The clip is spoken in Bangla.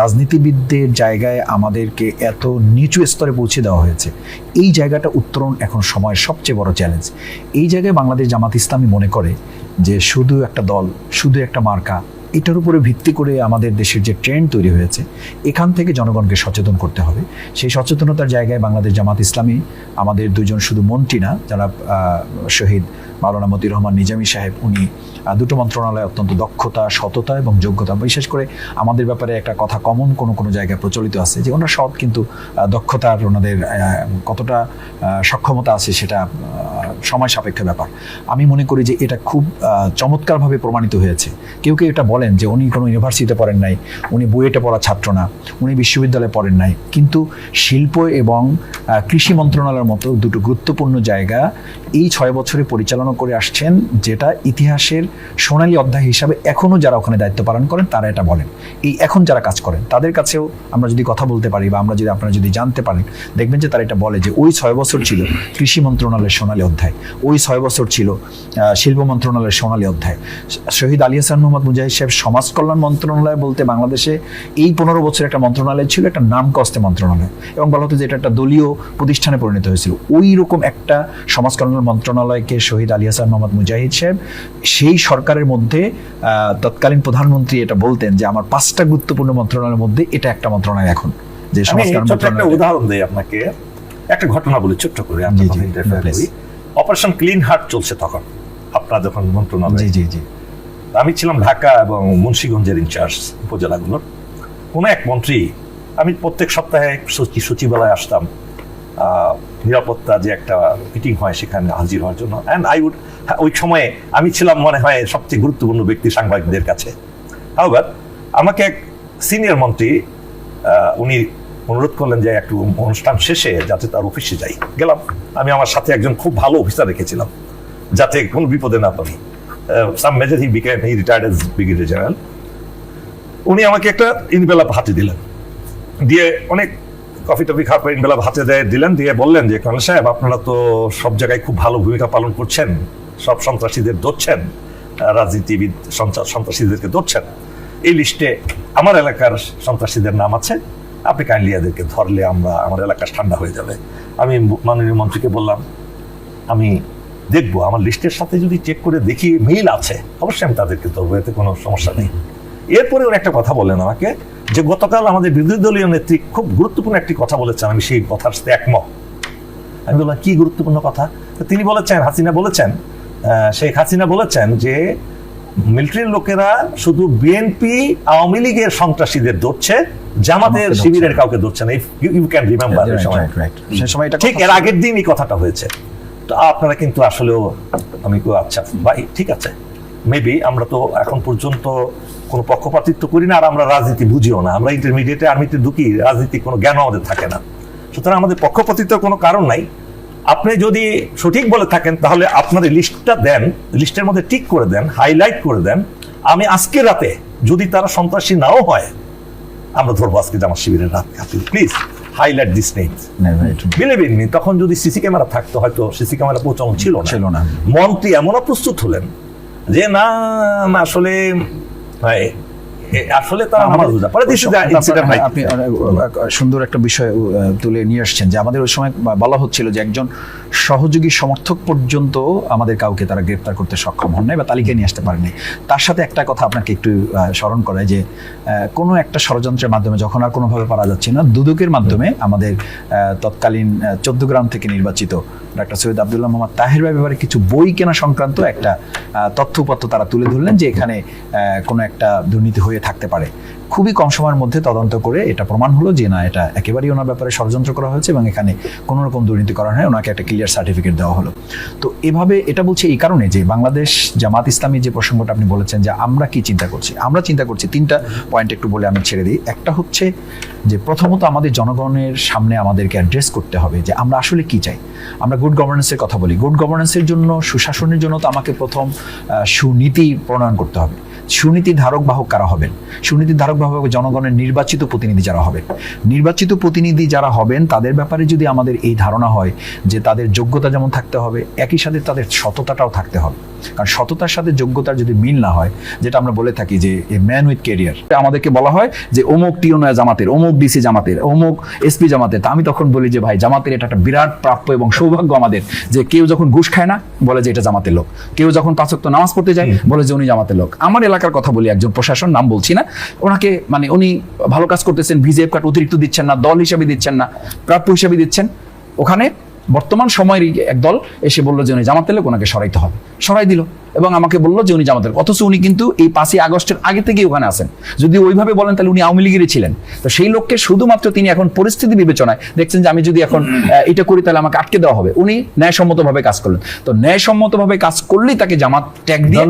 রাজনীতিবিদদের জায়গায় আমাদেরকে এত নিচু স্তরে পৌঁছে দেওয়া হয়েছে। এই জায়গাটা উত্তরণ এখন সময়ের সবচেয়ে বড় চ্যালেঞ্জ এই জায়গায় বাংলাদেশ জামাত ইসলামী মনে করে যে শুধু একটা দল, শুধু একটা মার্কা এটার উপরে ভিত্তি করে আমাদের দেশের যে ট্রেন্ড তৈরি হয়েছে, এখান থেকে জনগণকে সচেতন করতে হবে। সেই সচেতনতার জায়গায় বাংলাদেশ জামাত ইসলামী, আমাদের দুজন শুধু মন্ত্রী না যারা শহীদ মাওলানা মতিউর রহমান নিজামী সাহেব, উনি দুটো মন্ত্রণালয়ে অত্যন্ত দক্ষতা, সততা এবং যোগ্যতা, বিশেষ করে আমাদের ব্যাপারে একটা কথা কমন, কোনো কোনো জায়গায় প্রচলিত আছে যে ওনার সৎ কিন্তু দক্ষতার ওনাদের কতটা সক্ষমতা আছে সেটা সময় সাপেক্ষ ব্যাপার। আমি মনে করি যে এটা খুব চমৎকারভাবে প্রমাণিত হয়েছে। কেউ কেউ এটা বলেন যে উনি কোনো ইউনিভার্সিটিতে পড়েন নাই, উনি বুয়েটে পড়া ছাত্র না, উনি বিশ্ববিদ্যালয়ে পড়েন নাই। কিন্তু শিল্প এবং কৃষি মন্ত্রণালয়ের মতো দুটো গুরুত্বপূর্ণ জায়গা এই ছয় বছরে পরিচালনা করে আসছেন, যেটা ইতিহাসের সোনালী অধ্যায় হিসাবে এখনও যারা ওখানে দায়িত্ব পালন করেন, তারা এটা বলেন। এই এখন যারা কাজ করেন, তাদের কাছেও আমরা যদি কথা বলতে পারি বা আমরা যদি আপনারা যদি জানতে পারেন, দেখবেন যে তারা এটা বলে যে ওই ছয় বছর ছিল কৃষি মন্ত্রণালয়ের সোনালী অধ্যায়, ওই ছয় বছর ছিল শিল্প মন্ত্রণালয়ের সোনালী অধ্যায়। শহীদ আলী হাসান মোহাম্মদ মুজাহিদ সাহেব সমাজ কল্যাণ মন্ত্রণালয় বলতে বাংলাদেশে এই পনেরো বছর একটা মন্ত্রণালয় ছিল একটা নাম কস্তে মন্ত্রণালয়। এবং বলা হতো যে এটা একটা দলীয় প্রতিষ্ঠানে পরিণত হয়েছিল। ওই রকম একটা সমাজ কল্যাণ মন্ত্রণালয়কে শহীদ আলী হাসান মোহাম্মদ মুজাহিদ সাহেব সেই সরকারের মধ্যে তৎকালীন প্রধানমন্ত্রী এটা বলতেন যে আমার পাঁচটা গুরুত্বপূর্ণ মন্ত্রণালয়ের মধ্যে এটা একটা মন্ত্রণালয় এখন। যে সমাজ কল্যাণ উদাহরণ দেয় আপনাকে। একটা ঘটনা বলি ছোট্ট. করি। অপারেশন ক্লিন হার্ট চলছে তখন আপনার যখন মন্ত্রণালয়। জি জি জি। আমি ছিলাম ঢাকা এবং মুন্সীগঞ্জের ইনচার্জ উপজেলাগুলোর। কোনো এক মন্ত্রী, আমি প্রত্যেক সপ্তাহে সচি- সচিবালয়ে আসতাম। নিরাপত্তা যে একটা মিটিং হয় সেখানে হাজির হওয়ার জন্য। অ্যান্ড আই উড ওই সময়ে আমি ছিলাম মনে হয় সবচেয়ে গুরুত্বপূর্ণ ব্যক্তি সাংবাদিকদের কাছে। হাওবার আমাকে এক সিনিয়র মন্ত্রী উনি অনুরোধ করলেন যে একটু অনুষ্ঠান শেষে যাতে তার অফিসে যাই। গেলাম। আমি আমার সাথে একজন খুব ভালো অফিসার রেখেছিলাম, যাতে কোনো বিপদে না পড়ি। Some major he became he retired as brigadier general উনি আমাকে একটা ইনভেলাপ হাতে দিলেন। দিয়ে অনেক কফি টফি খাওয়ার পর ইনভেলাপ হাতে দেয়, দিলেন, দিয়ে বললেন যে কর্নেল সাহেব, আপনারা তো সব জায়গায় খুব ভালো ভূমিকা পালন করছেন, সব সন্ত্রাসীদের ধরছেন, রাজনীতিবিদ সন্ত্রাসীদেরকে ধরছেন। এই লিস্টে আমার এলাকার সন্ত্রাসীদের নাম আছে, আপনি কাইন্ডলি এদেরকে ধরলে আমরা, আমার এলাকা ঠান্ডা হয়ে যাবে। আমি মাননীয় মন্ত্রীকে বললাম, আমি দেখব। আমার লিস্টের সাথে যদি চেক করে দেখি মিল আছে অবশ্যই আমি তাদেরকে ধরবো এতে কোনো সমস্যা নেই। এরপরে ওর একটা কথা বললেন আমাকে যে গতকাল আমাদের বিরোধী দলীয় নেত্রী খুব গুরুত্বপূর্ণ একটি কথা বলেছেন আমি সেই কথার সাথে একমত। আমি বললাম কি গুরুত্বপূর্ণ কথা? তিনি বলেছেন হাসিনা বলেছেন শেখ হাসিনা বলেছেন যে মিলিটারির লোকেরা শুধু বিএনপি আওয়ামী লীগের সন্ত্রাসীদের ধরছে জামাতের শিবিরের কাউকে ধরছে না। ইউ ক্যান রিমেম্বার সময়। ঠিক এর আগের দিন এই কথাটা হয়েছে। তো আপনারা কিন্তু আসলেও আমি আচ্ছা ভাই, ঠিক আছে। মেবি আমরা তো এখন পর্যন্ত কোনো পক্ষপাতিত্ব করি না, আর আমরা রাজনীতি বুঝিও না। আমরা ইন্টারমিডিয়েটে আর্মিতে ঢুকি, রাজনীতি কোনো জ্ঞান আমাদের থাকে না। সুতরাং আমাদের পক্ষপাতিত্বের কোনো কারণ নাই। আপনি যদি সঠিক বলে থাকেন, তাহলে আপনার লিস্টটা দেন লিস্টের মধ্যে টিক করে দেন হাইলাইট করে দেন। আমি আজকে রাতে যদি তারা সন্ত্রাসী নাও হয়, আমরা ধরবো আজকে জামাত শিবিরের রাত প্লিজ হাইলাইট দিস নেই. বিলিভ ইন মি তখন যদি সিসি ক্যামেরা থাকতো হয়তো সিসি ক্যামেরা প্রচলন ছিল না ছিল না। মন্ত্রী এমনও প্রস্তুত হলেন যে না আসলে আসলে তারা নামাজ রোজা পরে আপনি সুন্দর একটা বিষয় তুলে নিয়ে আসছেন যে আমাদের ওই সময় বলা হচ্ছিল যে একজন সহযোগী সমর্থক পর্যন্ত আমাদের কাউকে তারা গ্রেপ্তার করতে সক্ষম হন নাই বা তালিকায় নিয়ে আসতে পারেনি তার সাথে একটা কথা আপনাকে একটু স্মরণ করায় যে কোনো একটা ষড়যন্ত্রের মাধ্যমে যখন আর কোনোভাবে পারা যাচ্ছে না, দুদকের মাধ্যমে আমাদের তৎকালীন চোদ্দ গ্রাম থেকে নির্বাচিত ডাক্তার সৈয়দ আবদুল্লাহ মোহাম্মদ তাহের ব্যাপারে কিছু বই কেনা সংক্রান্ত একটা তথ্য তারা তুলে ধরলেন যে এখানে কোনো একটা দুর্নীতি হয়ে থাকতে পারে। খুবই কম সময়ের মধ্যে তদন্ত করে এটা প্রমাণ হলো যে না, এটা একেবারেই ওনার ব্যাপারে ষড়যন্ত্র করা হয়েছে এবং এখানে কোনো রকম দুর্নীতি করা হয় ওনাকে একটা ক্লিয়ার সার্টিফিকেট দেওয়া হলো। তো এভাবে এটা বলছে এই কারণে যে বাংলাদেশ জামাত ইসলামী যে প্রসঙ্গটা আপনি বলেছেন যে আমরা কি চিন্তা করছি, আমরা চিন্তা করছি তিনটা পয়েন্ট একটু বলে আমি ছেড়ে দিই। একটা হচ্ছে যে প্রথমত আমাদের জনগণের সামনে আমাদেরকে অ্যাড্রেস করতে হবে যে আমরা আসলে কি চাই। আমরা গুড গভর্নেন্সের কথা বলি। গুড গভর্নেন্সের জন্য, সুশাসনের জন্য তো আমাকে প্রথম সুনীতি প্রণয়ন করতে হবে। সুনীতি ধারক বাহক কারা হবেন? সুনীতি ধারক বাহক জনগণের নির্বাচিত প্রতিনিধি যারা হবেন। নির্বাচিত প্রতিনিধি যারা হবেন, তাদের ব্যাপারে যদি আমাদের এই ধারণা হয় যে তাদের যোগ্যতা যেমন থাকতে হবে, একই সাথে তাদের সততাটাও থাকতে হবে। কারণ সততার সাথে যোগ্যতার যদি মিল না হয় যেটা আমরা বলে থাকি যে এ ম্যান উইথ কেরিয়ার আমাদেরকে বলা হয় যে অমুক টিওনয়া জামাতের অমুক ডিসি জামাতের অমুক এসপি জামাতের তা আমি তখন বলি যে ভাই জামাতের এটা একটা বিরাট প্রাপ্য এবং সৌভাগ্য আমাদের যে কেউ যখন ঘুষ খায় না বলে যে এটা জামাতের লোক। কেউ যখন পাঁচক্ত নামাজ পড়তে যায় বলে যে উনি জামাতের লোক। আমার এলাকার কথা বলি একজন প্রশাসন নাম বলছি না। ওনাকে মানে উনি ভালো কাজ করতেছেন ভিজিএফ কার্ড অতিরিক্ত দিচ্ছেন না দল হিসাবে দিচ্ছেন না প্রাপ্য হিসাবে দিচ্ছেন। ওখানে বর্তমান সময়ের এক দল এসে বলল যে উনি জামাতের লোক ওনাকে সরাইতে হবে। সরাই দিল এবং আমাকে বলল যে উনি জামাতের অথচ উনি কিন্তু এই পাঁচই আগস্টের আগে থেকেই ওখানে আছেন। যদি ওইভাবে বলেন তাহলে উনি আওয়ামী লীগেরই ছিলেন। তো সেই লোককে শুধুমাত্র তিনি এখন পরিস্থিতি বিবেচনায় দেখছেন যে আমি যদি এখন এটা করি তাহলে আমাকে আটকে দেওয়া হবে। উনি ন্যায়সম্মতভাবে কাজ করলেন। তো ন্যায়সম্মতভাবে কাজ করলেই তাকে জামাত ট্যাগ দিয়ে